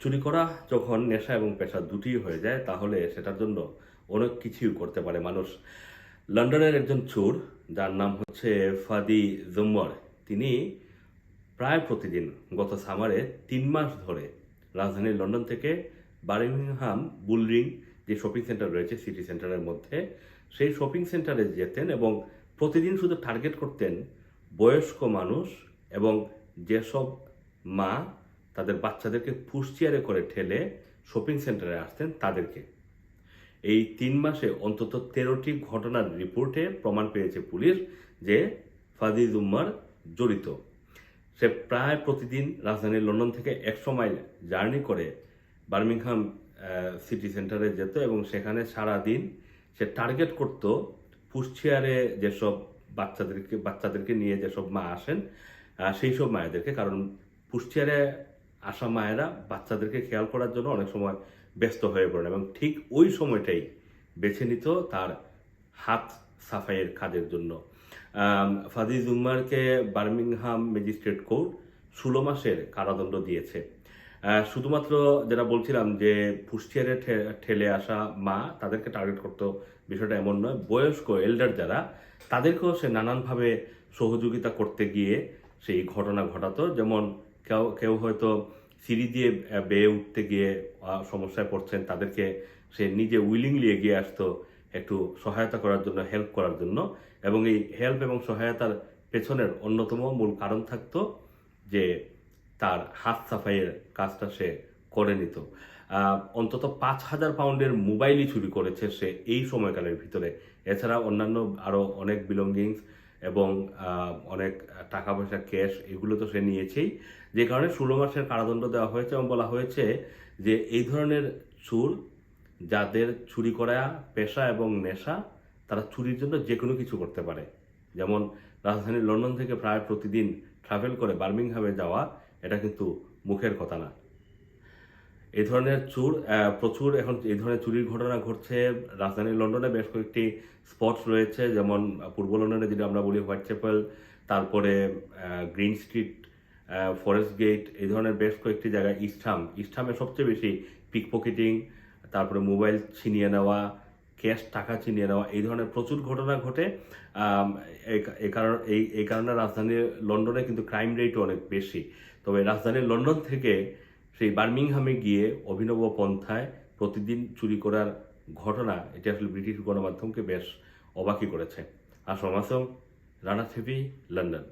চুরি করা যখন নেশা এবং পেশা দুটি হয়ে যায়, তাহলে সেটার জন্য অনেক কিছুই করতে পারে মানুষ। লন্ডনের একজন চোর, যার নাম হচ্ছে ফাদি জুম্মর, তিনি প্রায় প্রতিদিন গত সামারে তিন মাস ধরে রাজধানী লন্ডন থেকে বার্মিংহাম বুলরিং যে শপিং সেন্টার রয়েছে সিটি সেন্টারের মধ্যে, সেই শপিং সেন্টারে যেতেন এবং প্রতিদিন শুধু টার্গেট করতেন বয়স্ক মানুষ এবং যেসব মা তাদের বাচ্চাদেরকে পুশচেয়ারে করে ঠেলে শপিং সেন্টারে আসতেন তাদেরকে। এই তিন মাসে অন্তত তেরোটি ঘটনার রিপোর্টে প্রমাণ পেয়েছে পুলিশ যে ফাদিজ উম্মার জড়িত। সে প্রায় প্রতিদিন রাজধানী লন্ডন থেকে একশো মাইল জার্নি করে বার্মিংহাম সিটি সেন্টারে যেত এবং সেখানে সারা দিন সে টার্গেট করত পুশচেয়ারে যেসব বাচ্চাদেরকে বাচ্চাদেরকে নিয়ে যেসব মা আসেন সেই সব মায়েদেরকে। কারণ পুশচেয়ারে আসা মায়েরা বাচ্চাদেরকে খেয়াল করার জন্য অনেক সময় ব্যস্ত হয়ে পড়েন এবং ঠিক ওই সময়টাই বেছে নিত তার হাত সাফাইয়ের কাজের জন্য। ফাদিজ উম্মারকে বার্মিংহাম ম্যাজিস্ট্রেট কোর্ট ষোলো মাসের কারাদণ্ড দিয়েছে। শুধুমাত্র যেটা বলছিলাম যে পুষ্টিয়ারে ঠেলে আসা মা তাদেরকে টার্গেট করতো বিষয়টা এমন নয়, বয়স্ক এল্ডার যারা তাদেরকেও সে নানানভাবে সহযোগিতা করতে গিয়ে সেই ঘটনা ঘটাতো। যেমন কেউ কেউ হয়তো সিঁড়ি দিয়ে বেয়ে উঠতে গিয়ে সমস্যায় পড়ছেন, তাদেরকে সে নিজে উইলিংলি এগিয়ে আসতো একটু সহায়তা করার জন্য হেল্প করার জন্য। এবং এই হেল্প এবং সহায়তার পেছনের অন্যতম মূল কারণ থাকতো যে তার হাত সাফাইয়ের কাজটা সে করে নিত। অন্তত পাঁচ হাজার পাউন্ডের মোবাইলই চুরি করেছে সে এই সময়কালের ভিতরে। এছাড়া অন্যান্য আরও অনেক বিলঙ্গিংস এবং অনেক টাকা পয়সা ক্যাশ এগুলো তো সে নিয়েছেই। যে কারণে ষোলো মাসের কারাদণ্ড দেওয়া হয়েছে এবং বলা হয়েছে যে এই ধরনের চুর যাদের চুরি করা পেশা এবং নেশা তারা চুরির জন্য যে কোনো কিছু করতে পারে। যেমন রাজধানী লন্ডন থেকে প্রায় প্রতিদিন ট্রাভেল করে বার্মিংহামে যাওয়া, এটা কিন্তু মুখের কথা না। এই ধরনের চুর প্রচুর এখন এই ধরনের চুরির ঘটনা ঘটছে রাজধানী লন্ডনে বেশ কয়েকটি স্পটস রয়েছে, যেমন পূর্ব লন্ডনে যেটা আমরা বলি হোয়াইট চ্যাপেল তারপরে গ্রিন স্ট্রিট ফরেস্ট গেট, এই ধরনের বেশ কয়েকটি জায়গায় ইস্টহাম ইস্টহামে সবচেয়ে বেশি পিক পকেটিং তারপরে মোবাইল ছিনিয়ে নেওয়া, ক্যাশ টাকা ছিনিয়ে নেওয়া, এই ধরনের প্রচুর ঘটনা ঘটে। এই- এই কারণ, এই এই কারণে রাজধানী লন্ডনে কিন্তু ক্রাইম রেটও অনেক বেশি। তবে রাজধানী লন্ডন থেকে সেই বার্মিংহামে গিয়ে অভিনব পন্থায় প্রতিদিন চুরি করার ঘটনা এটি আসলে ব্রিটিশ গণমাধ্যমকে বেশ অবাকই করেছে। আর আসম রানা থেপি, লন্ডন।